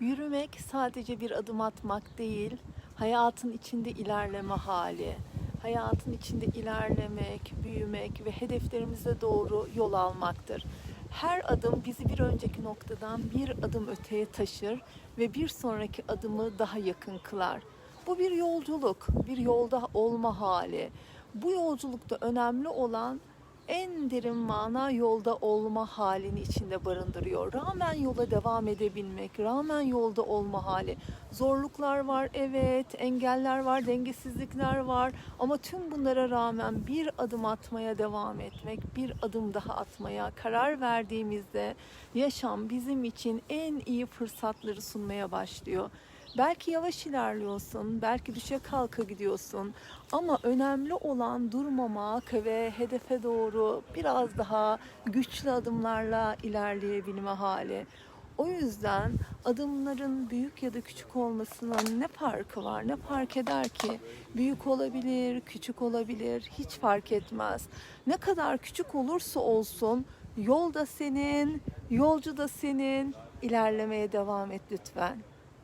Yürümek sadece bir adım atmak değil, hayatın içinde ilerleme hali. Hayatın içinde ilerlemek, büyümek ve hedeflerimize doğru yol almaktır. Her adım bizi bir önceki noktadan bir adım öteye taşır ve bir sonraki adımı daha yakın kılar. Bu bir yolculuk, bir yolda olma hali. Bu yolculukta önemli olan en derin mana yolda olma halini içinde barındırıyor. Rağmen yola devam edebilmek, rağmen yolda olma hali. Zorluklar var evet, engeller var, dengesizlikler var ama tüm bunlara rağmen bir adım atmaya devam etmek, bir adım daha atmaya karar verdiğimizde yaşam bizim için en iyi fırsatları sunmaya başlıyor. Belki yavaş ilerliyorsun, belki düşe kalka gidiyorsun ama önemli olan durmamak ve hedefe doğru biraz daha güçlü adımlarla ilerleyebilme hali. O yüzden adımların büyük ya da küçük olmasının ne farkı var? Ne fark eder ki? Büyük olabilir, küçük olabilir, hiç fark etmez. Ne kadar küçük olursa olsun yol da senin, yolcu da senin. İlerlemeye devam et lütfen.